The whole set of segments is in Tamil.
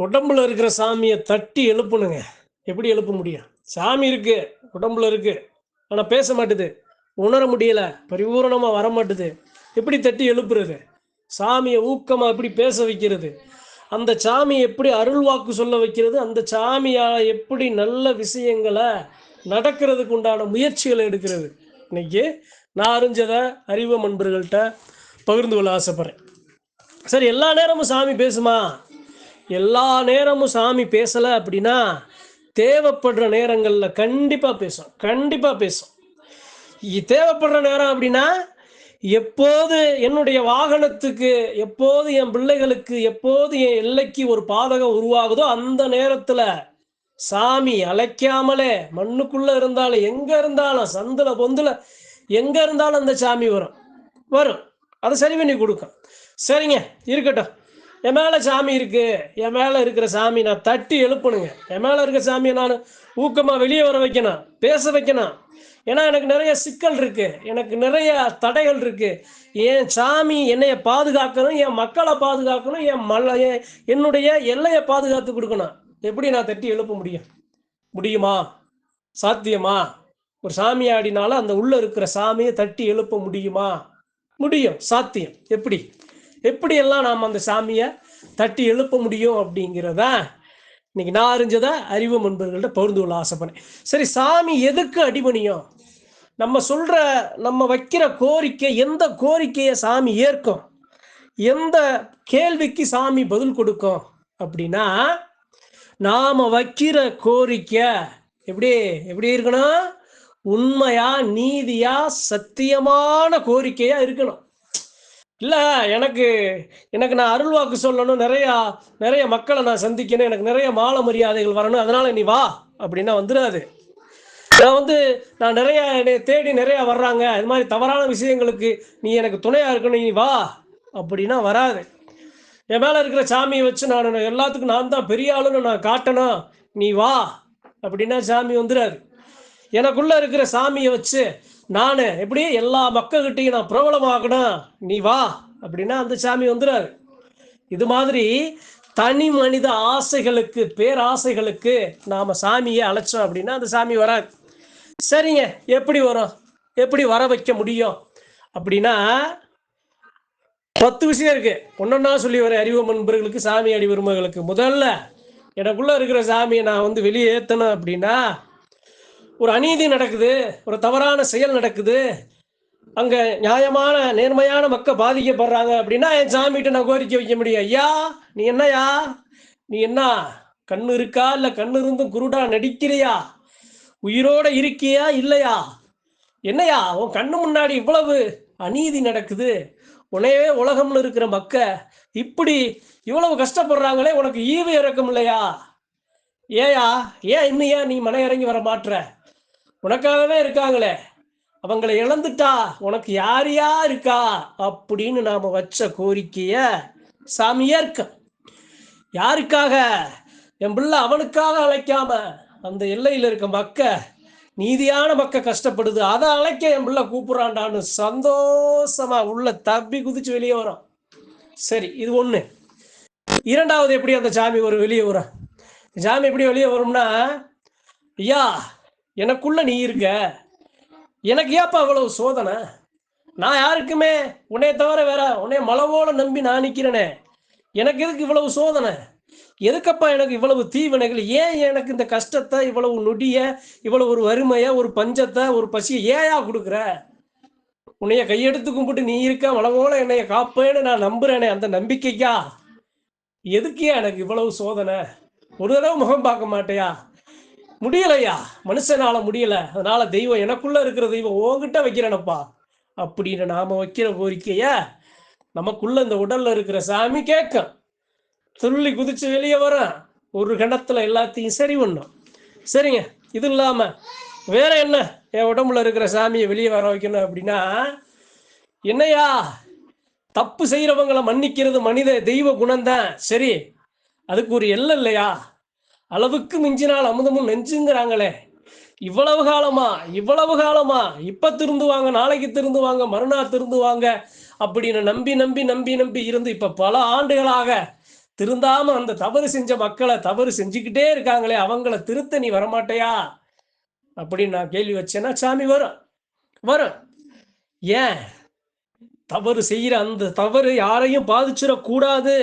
உடம்புல இருக்கிற சாமியை தட்டி எழுப்பணுங்க. எப்படி எழுப்ப முடியும்? சாமி இருக்கு உடம்புல இருக்கு. ஆனா பேச மாட்டுது. உணர முடியல பரிபூரணமா வர மாட்டுது. எப்படி தட்டி எழுப்புறது? சாமியை ஊக்கமா எப்படி பேச வைக்கிறது? அந்த சாமியை எப்படி அருள்வாக்கு சொல்ல வைக்கிறது? அந்த சாமியால் எப்படி நல்ல விஷயங்களை நடக்கிறதுக்கு உண்டான முயற்சிகளை எடுக்கிறது? இன்னைக்கு நான் அறிஞ்சதை அறிவு நண்பர்கள்ட்ட பகிர்ந்து கொள்ள ஆசைப்பட்றேன். சரி எல்லா நேரமும் சாமி பேசுமா? எல்லா நேரமும் சாமி பேசலை அப்படின்னா தேவைப்படுற நேரங்களில் கண்டிப்பாக பேசும் கண்டிப்பாக பேசும் தேவைப்படுற நேரம் அப்படின்னா எப்போது என்னுடைய வாகனத்துக்கு எப்போது என் பிள்ளைகளுக்கு எப்போது என் எல்லைக்கு ஒரு பாதகம் உருவாகுதோ அந்த நேரத்தில் சாமி அழைக்காமலே மண்ணுக்குள்ளே இருந்தாலும் எங்கே இருந்தாலும் சந்தில் பொந்தில் எங்கே இருந்தாலும் அந்த சாமி வரும். வரும். அதை சரி பண்ணி கொடுக்கும். சரிங்க இருக்கட்டும். என் மேலே சாமி இருக்கு. என் மேலே இருக்கிற சாமி நான் தட்டி எழுப்பணுங்க. என் மேலே இருக்கிற சாமியை நான் ஊக்கமாக வெளியே வர வைக்கணும். பேச வைக்கணும். ஏன்னா எனக்கு நிறைய சிக்கல் இருக்கு. எனக்கு நிறைய தடைகள் இருக்கு. என் சாமி என்னைய பாதுகாக்கணும். என் மக்களை பாதுகாக்கணும். என் மல்ல என்னுடைய எல்லையை பாதுகாத்து கொடுக்கணும். எப்படி நான் தட்டி எழுப்ப முடியும்? முடியுமா? சாத்தியமா? ஒரு சாமி ஆடினால அந்த உள்ள இருக்கிற சாமியை தட்டி எழுப்ப முடியுமா? முடியும். சாத்தியம். எப்படி? எப்படியெல்லாம் நாம் அந்த சாமியை தட்டி எழுப்ப முடியும் அப்படிங்கிறத இன்னைக்கு நான் அறிஞ்சதை அறிவு முன்பர்கள்ட்ட பகிர்ந்து கொள்ள ஆசைப்படேன் சரி சாமி எதுக்கு அடிபணியும்? நம்ம சொல்ற நம்ம வைக்கிற கோரிக்கை எந்த கோரிக்கையை சாமி ஏற்கும்? எந்த கேள்விக்கு சாமி பதில் கொடுக்கும் அப்படின்னா நாம வைக்கிற கோரிக்கை எப்படி எப்படி இருக்கணும்? உண்மையா நீதியா சத்தியமான கோரிக்கையா இருக்கணும். இல்லை எனக்கு எனக்கு நான் அருள் வாக்கு சொல்லணும் நிறையா நிறைய மக்களை நான் சந்திக்கணும் எனக்கு நிறைய மால மரியாதைகள் வரணும் அதனால நீ வா அப்படின்னா வந்துடாது. நான் வந்து நான் நிறைய என்னை தேடி நிறையா வர்றாங்க இது மாதிரி தவறான விஷயங்களுக்கு நீ எனக்கு துணையாக இருக்கணும் நீ வா அப்படின்னா வராது. என் மேலே இருக்கிற சாமியை வச்சு நான் எல்லாத்துக்கும் நான் தான் பெரிய ஆளுன்னு நான் காட்டணும் நீ வா அப்படின்னா சாமி வந்துடாது. எனக்குள்ளே இருக்கிற சாமியை வச்சு நான் எப்படி எல்லா மக்கள்கிட்டையும் நான் பிரபலமாகணும்? நீ வா அப்படின்னா அந்த சாமி வந்துடுறாரு. இது மாதிரி தனி மனித ஆசைகளுக்கு பேராசைகளுக்கு நாம் சாமியை அழைச்சோம் அப்படின்னா அந்த சாமி வராது சரிங்க எப்படி வரும்? எப்படி வர வைக்க முடியும்? அப்படின்னா பத்து விஷயம் இருக்கு. ஒன்னொன்னா சொல்லி வர அறிவு நண்பர்களுக்கு சாமி அடி முதல்ல எனக்குள்ள இருக்கிற சாமியை நான் வந்து வெளியே அப்படின்னா ஒரு அநீதி நடக்குது ஒரு தவறான செயல் நடக்குது அங்க நியாயமான நேர்மையான மக்கள் பாதிக்கப்படுறாங்க அப்படின்னா என் சாமிகிட்ட நான் கோரிக்கை வைக்க முடியும். ஐயா நீ என்னயா நீ என்ன கண்ணு இருக்கா? இல்ல கண்ணு இருந்தும் குருடா நடிக்கிறியா? உயிரோட இருக்கியா? இல்லையா? என்னையா உன் கண்ணு முன்னாடி இவ்வளவு அநீதி நடக்குது. உனையவே உலகம்னு இருக்கிற மக்க இப்படி இவ்வளவு கஷ்டப்படுறாங்களே உனக்கு ஈவு இறக்கம் இல்லையா ஏயா ஏன் இன்னும் ஏன் நீ மன இறங்கி வர மாட்டுற உனக்காகவே இருக்காங்களே. அவங்களை இழந்துட்டா உனக்கு யார் யார் இருக்கா? அப்படின்னு நாம் வச்ச கோரிக்கைய சாமி ஏற்க. யாருக்காக? என் பிள்ளை அவனுக்காக அழைக்காம அந்த எல்லையில் இருக்க மக்க நீதியான மக்க கஷ்டப்படுது. அதை அழைக்க என் பிள்ளை கூப்பிட்றான்டான்னு சந்தோஷமா உள்ள தப்பி குதிச்சு வெளியே வரும் சரி இது ஒன்று இரண்டாவது எப்படி அந்த சாமி ஒரு வெளியே வரும் சாமி எப்படி வெளியே வரும்னா ஐயா எனக்குள்ள நீ இருக்க. எனக்கு ஏப்பா இவ்வளவு சோதனை? நான் யாருக்குமே உன்னைய தவிர வேற உன்னைய மலவோல நம்பி நான் நிற்கிறேனே எனக்கு எதுக்கு இவ்வளவு சோதனை? எதுக்கப்பா எனக்கு இவ்வளவு தீவினைகள்? ஏன் எனக்கு இந்த கஷ்டத்தை இவ்வளவு நொடிய இவ்வளவு ஒரு வறுமையை ஒரு பஞ்சத்தை ஒரு பசியை ஏயா கொடுக்குற? உன்னைய கையெடுத்து கும்பிட்டு நீ இருக்க மலவோல என்னைய காப்பேன்னு நான் நம்புறேனே அந்த நம்பிக்கைக்கா? எதுக்கே எனக்கு இவ்வளவு சோதனை? ஒரு தடவை முகம் பார்க்க மாட்டேயா? முடியலையா? மனுஷனால முடியல. அதனால தெய்வம் எனக்குள்ள இருக்கிற தெய்வம் உங்ககிட்ட வைக்கிறேனப்பா. அப்படின்னு நாம வைக்கிற கோரிக்கைய நமக்குள்ள இந்த உடல்ல இருக்கிற சாமி கேட்கும் துள்ளி குதிச்சு வெளியே வர. ஒரு கணத்துல எல்லாத்தையும் சரி பண்ணும். சரிங்க. இது இல்லாம வேற என்ன? என் உடம்புல இருக்கிற சாமியை வெளியே வர வைக்கணும் அப்படின்னா என்னையா? தப்பு செய்யறவங்களை மன்னிக்கிறது மனித தெய்வ குணம்தான். சரி. அதுக்கு ஒரு எல்லை இல்லையா? அளவுக்கு மிஞ்சினால் அமுதமும் நெஞ்சுங்கிறாங்களே. இவ்வளவு காலமா இவ்வளவு காலமா இப்ப திருந்துவாங்க நாளைக்கு திருந்துவாங்க மறுநாள் திருந்துவாங்க அப்படின்னு நம்பி நம்பி நம்பி நம்பி இருந்து இப்ப பல ஆண்டுகளாக திருந்தாம அந்த தவறு செஞ்ச மக்களை தவறு செஞ்சுக்கிட்டே இருக்காங்களே அவங்கள திருத்த நீ வரமாட்டையா? அப்படின்னு நான் கேள்வி வச்சேன்னா சாமி வரும். வரும். ஏன்? தவறு செய்யற அந்த தவறு யாரையும் பாதிச்சிடக்கூடாது.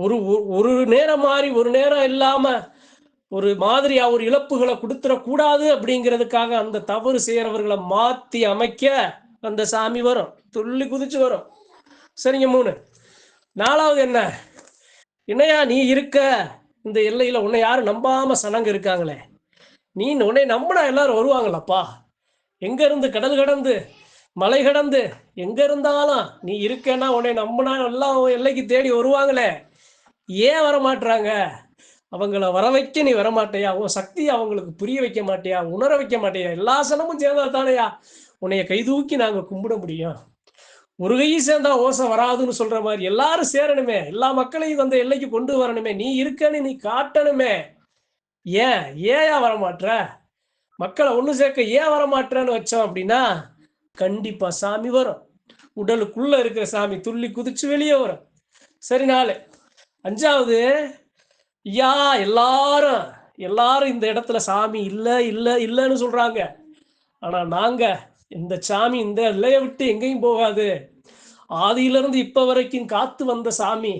ஒரு ஒரு- ஒரு நேரம் மாறி ஒரு நேரம் இல்லாம ஒரு மாதிரியா ஒரு இழப்புகளை கொடுத்துடக்கூடாது அப்படிங்கிறதுக்காக அந்த தவறு செய்யறவர்களை மாத்தி அமைக்க அந்த சாமி வரும். துள்ளி குதிச்சு வரும். சரிங்க மூணு. நாலாவது என்ன? என்னையா நீ இருக்க? இந்த எல்லையில உன்னை யாரும் நம்பாம சனங்க இருக்காங்களே. நீ உன்னை நம்பினா எல்லாரும் வருவாங்களப்பா? எங்க இருந்து கடல் கடந்து மலை கடந்து எங்க இருந்தாலும் நீ இருக்கேன்னா உன்னை நம்பினா எல்லாம் எல்லைக்கு தேடி வருவாங்களே. ஏன் வரமாட்றாங்க? அவங்கள வர வைக்க நீ வரமாட்டியா? உன் சக்தியை அவங்களுக்கு புரிய வைக்க மாட்டியா? உணர வைக்க மாட்டியா? எல்லா சனமும் சேர்ந்தா தானையா? உன்னைய கைதூக்கி நாங்க கும்பிட முடியும். ஒரு கையும் சேர்ந்தா ஓசை வராதுன்னு சொல்ற மாதிரி எல்லாரும் சேரணுமே. எல்லா மக்களையும் அந்த எல்லைக்கு கொண்டு வரணுமே. நீ இருக்கன்னு நீ காட்டணுமே. ஏன்? ஏயா வரமாட்ற? மக்களை ஒன்று சேர்க்க ஏன் வரமாட்டேன்னு வச்சோம் அப்படின்னா கண்டிப்பா சாமி வரும். உடலுக்குள்ள இருக்கிற சாமி துள்ளி குதிச்சு வெளியே வரும். சரி நாளே. அஞ்சாவது ஐயா எல்லாரும் எல்லாரும் இந்த இடத்துல சாமி இல்லை இல்லை இல்லைன்னு சொல்றாங்க. ஆனா நாங்க இந்த சாமி இந்த எல்லையை விட்டு எங்கேயும் போகாது. ஆதியிலிருந்து இப்ப வரைக்கும் காத்து வந்த சாமி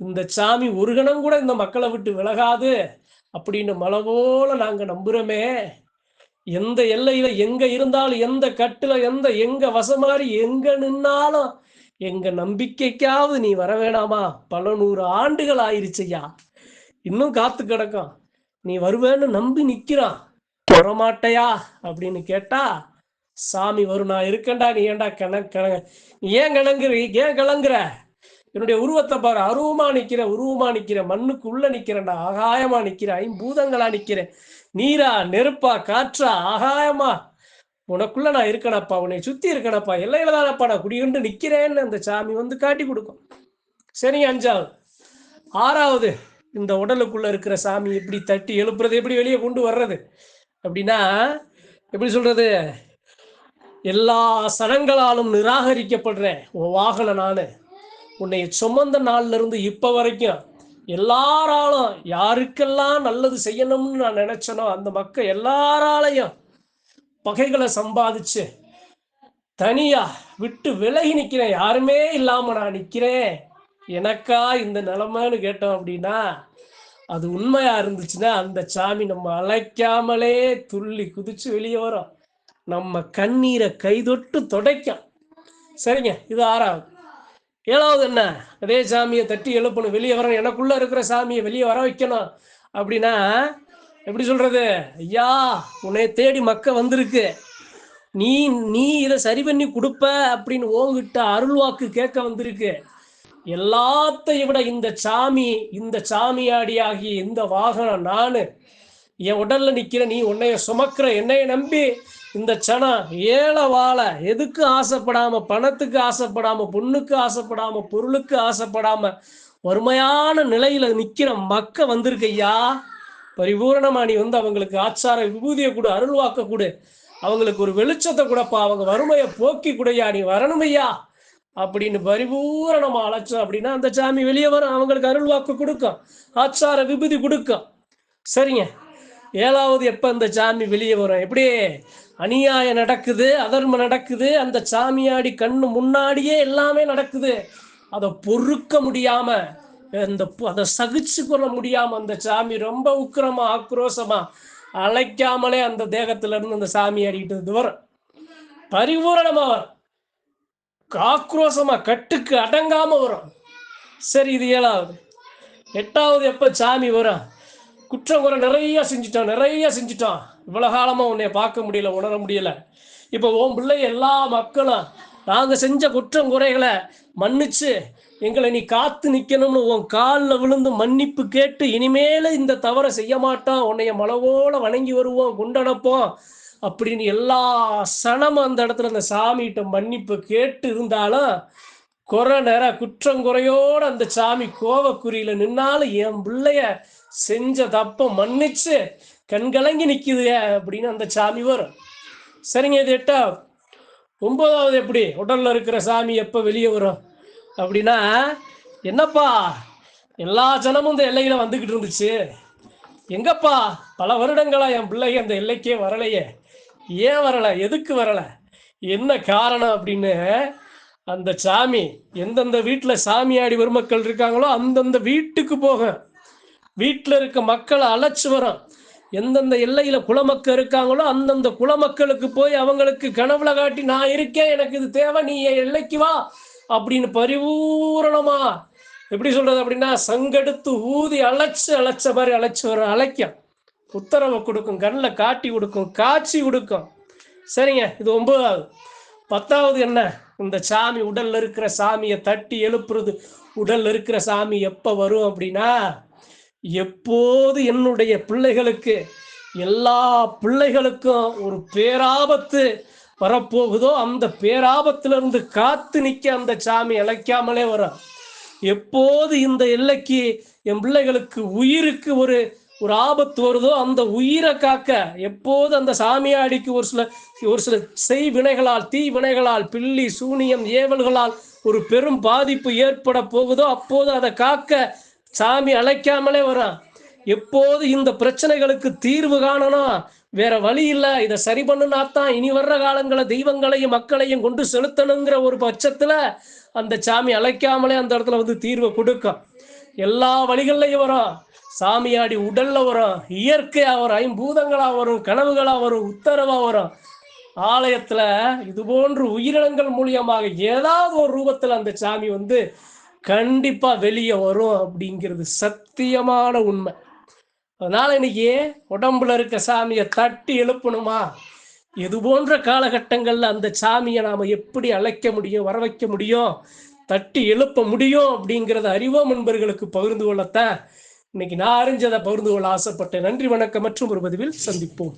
இந்த சாமி ஒரு கணம் கூட இந்த மக்களை விட்டு விலகாது அப்படின்னு மலை போல நாங்க நம்புறோமே. எந்த எல்லையில எங்க இருந்தாலும் எந்த கட்டுல எந்த எங்க வசமாறி எங்க நின்னாலும் எங்க நம்பிக்கைக்காவது நீ வர வேணாமா? பல நூறு ஆண்டுகள் ஆயிருச்சையா இன்னும் காத்து கிடக்கும். நீ வருவேன்னு நம்பி நிக்கிறான். வரமாட்டையா? அப்படின்னு கேட்டா சாமி வரும் நான் இருக்கேன்டா நீ ஏன்டா கிண கிணங்க நீ ஏன் கணங்குற ஏன் கிளங்குற? என்னுடைய உருவத்தை பாரு. அருவமா நிக்கிற உருவமா நிக்கிற மண்ணுக்கு உள்ள நிக்கிறேன்டா ஆகாயமா நிக்கிற ஐம்பூதங்களா நிக்கிறேன். நீரா நெருப்பா காற்றா ஆகாயமா உனக்குள்ள நான் இருக்கணப்பா உன்னை சுத்தி இருக்கணப்பா எல்லையில தானப்பா நான் குடிகொண்டு நிக்கிறேன்னு அந்த சாமி வந்து காட்டி கொடுக்கும். சரிங்க அஞ்சாவது. ஆறாவது இந்த உடலுக்குள்ள இருக்கிற சாமி எப்படி தட்டி எழுப்புறது எப்படி வெளியே கொண்டு வர்றது? அப்படின்னா எப்படி சொல்றது? எல்லா சனங்களாலும் நிராகரிக்கப்படுறேன் உன் வாகன நானு உன்னை சுமந்த நாள்ல இருந்து இப்ப வரைக்கும் எல்லாராலும் யாருக்கெல்லாம் நல்லது செய்யணும்னு நான் நினைச்சனோ அந்த மக்கள் எல்லாராலையும் பகைகளை சம்பாதிச்சு தனியா விட்டு விலகி நிக்கிறேன் யாருமே இல்லாம நான் நிக்கிறேன். எனக்கா இந்த நிலைமைன்னு கேட்டோம் அப்படின்னா அது உண்மையா இருந்துச்சுன்னா அந்த சாமி நம்ம அழைக்காமலே துள்ளி குதிச்சு வெளியே வரும். நம்ம கண்ணீரை கைதொட்டு துடைக்கும். சரிங்க இது ஆறாவது. ஏழாவது என்ன? அதே சாமியை தட்டி எழுப்பணும். வெளியே வரணும். எனக்குள்ள இருக்கிற சாமியை வெளியே வர வைக்கணும். அப்படின்னா எப்படி சொல்றது? ஐயா உன்னை தேடி மக்க வந்திருக்கு. நீ நீ இதை சரி பண்ணி கொடுப்ப அப்படின்னு ஓங்கிட்ட அருள்வாக்கு கேட்க வந்திருக்கு. எல்லாத்தையும் விட இந்த சாமி இந்த சாமியாடி ஆகிய இந்த வாகனம் நானு. என் உடல்ல நிக்கிற நீ உன்னைய சுமக்கிற என்னைய நம்பி இந்த சனம் ஏழை வாழ எதுக்கு ஆசைப்படாம பணத்துக்கு ஆசைப்படாம பொண்ணுக்கு ஆசைப்படாம பொருளுக்கு ஆசைப்படாம வறுமையான நிலையில நிக்கிற மக்க வந்திருக்கையா ஐயா. பரிபூரணமா நீ வந்து அவங்களுக்கு ஆச்சார விபூதியை கொடு அருள்வாக்க கூட. அவங்களுக்கு ஒரு வெளிச்சத்தை கொடுப்பா அவங்க வறுமையை போக்கி குடையா நீ வரணுமையா அப்படின்னு பரிபூரணமா அழைச்சோம் அப்படின்னா அந்த சாமி வெளியே வரும் அவங்களுக்கு அருள்வாக்கு கொடுக்கும் ஆச்சார விபூதி கொடுக்கும். சரிங்க. ஏழாவது எப்ப அந்த சாமி வெளியே வரும்? எப்படி அநியாயம் நடக்குது அதர்மம் நடக்குது அந்த சாமியாடி கண்ணு முன்னாடியே எல்லாமே நடக்குது. அதை பொறுக்க முடியாம அந்த அதை சகிச்சு கொள்ள முடியாம அந்த சாமி ரொம்ப உக்கிரமா ஆக்ரோஷமா அழைக்காமலே அந்த தேகத்துல இருந்து அந்த சாமி அடிக்கிட்டு வரும் பரிபூரணமா வரும் ஆக்ரோஷமா கட்டுக்கு அடங்காம வரும். சரி இது ஏழாவது. எட்டாவது எப்ப சாமி வரும் குற்றம் குறை நிறைய செஞ்சுட்டோம் நிறைய செஞ்சுட்டோம் இவ்வளவு காலமா உன்னை பார்க்க முடியல உணர முடியல. இப்போ உன் பிள்ளை எல்லா மக்களும் நாங்க செஞ்ச குற்றம் குறைகளை மன்னிச்சு எங்களை நீ காத்து நிக்கணும்னு உன் காலில் விழுந்து மன்னிப்பு கேட்டு இனிமேல இந்த தவறை செய்ய மாட்டோம் உன்னைய மலவோல வணங்கி வருவோம் குண்டனப்போம் அப்படின்னு எல்லா சனமும் அந்த இடத்துல அந்த சாமிகிட்ட மன்னிப்பு கேட்டு இருந்தாலும் குறை நேர குற்றங்குறையோடு அந்த சாமி கோவக்குறியில நின்னாலும் என் பிள்ளைய செஞ்ச தப்ப மன்னிச்சு கண்கலங்கி நிற்குது அப்படின்னு அந்த சாமி வரும். சரிங்க இது எட்டா? ஒன்பதாவது எப்படி? உடல்ல இருக்கிற சாமி எப்ப வெளியே வரும்? அப்படின்னா என்னப்பா? எல்லா ஜனமும் இந்த எல்லையில வந்துகிட்டு இருந்துச்சு. எங்கப்பா? பல வருடங்களா என் பிள்ளைங்க அந்த எல்லைக்கே வரலையே. ஏன் வரல? எதுக்கு வரல? என்ன காரணம் அப்படின்னு அந்த சாமி எந்தெந்த வீட்டில் சாமியாடி பெருமக்கள் இருக்காங்களோ அந்தந்த வீட்டுக்கு போக வீட்டில் இருக்க மக்களை அழைச்சி வரும். எந்தெந்த எல்லையில குலமக்கள் இருக்காங்களோ அந்தந்த குலமக்களுக்கு போய் அவங்களுக்கு கனவுல காட்டி நான் இருக்கேன் எனக்கு இது தேவை நீ என் எல்லைக்கு வா அப்படின்னு பரிபூரணமா எப்படி சொல்றது அப்படின்னா சங்கெடுத்து ஊதி அழைச்சு அழைச்ச மாதிரி அழைச்சு வரும் அழைக்கும். உத்தரவை கொடுக்கும் கண்ணில் காட்டி கொடுக்கும் காட்சி கொடுக்கும். சரிங்க இது ஒன்பதாவது. பத்தாவது என்ன? இந்த சாமி உடல்ல இருக்கிற சாமியை தட்டி எழுப்புறது. உடல்ல இருக்கிற சாமி எப்போ வரும் அப்படின்னா எப்போது என்னுடைய பிள்ளைகளுக்கு எல்லா பிள்ளைகளுக்கும் ஒரு பேராபத்து வரப்போகுதோ அந்த பேராபத்திலிருந்து காத்து நிற்க அந்த சாமி இழைக்காமலே வரும். எப்போது இந்த எல்லைக்கு என் பிள்ளைகளுக்கு உயிருக்கு ஒரு ஒரு ஆபத்து வருதோ அந்த உயிரை காக்க எப்போது அந்த சாமியாடிக்கு ஒரு சில ஒரு சில செய் வினைகளால் தீ வினைகளால் பில்லி சூனியம் ஏவல்களால் ஒரு பெரும் பாதிப்பு ஏற்பட போகுதோ அப்போது அதை காக்க சாமி அழைக்காமலே வரான் எப்போது இந்த பிரச்சனைகளுக்கு தீர்வு காணணும் வேற வழி இல்லை. இதை சரி பண்ணுனா தான் இனி வர்ற காலங்களை தெய்வங்களையும் மக்களையும் கொண்டு செலுத்தணுங்கிற ஒரு பட்சத்துல அந்த சாமி அழைக்காமலே அந்த இடத்துல வந்து தீர்வை கொடுக்கும் எல்லா வழிகள்லையும் வரும் சாமியாடி உடல்ல வரும் இயற்கையா வரும் ஐம்பூதங்களா வரும் கனவுகளா வரும் உத்தரவா வரும் ஆலயத்துல இது போன்று உயிரினங்கள் மூலியமாக ஏதாவது ஒரு ரூபத்துல அந்த சாமி வந்து கண்டிப்பா வெளியே வரும் அப்படிங்கிறது சத்தியமான உண்மை. அதனால இன்னைக்கு உடம்புல இருக்க சாமியை தட்டி எழுப்பணுமா? இது போன்ற காலகட்டங்கள்ல அந்த சாமியை நாம எப்படி அழைக்க முடியும் வர வைக்க முடியும் தட்டி எழுப்ப முடியும் அப்படிங்கிறத அறிவோம் நண்பர்களுக்கு பகிர்ந்து கொள்ளத்தான். இன்னைக்கு நான் அறிஞ்சதை பகிர்ந்து கொள்ள ஆசைப்பட்டேன். நன்றி வணக்கம் மற்றும் ஒரு பதிவில் சந்திப்போம்.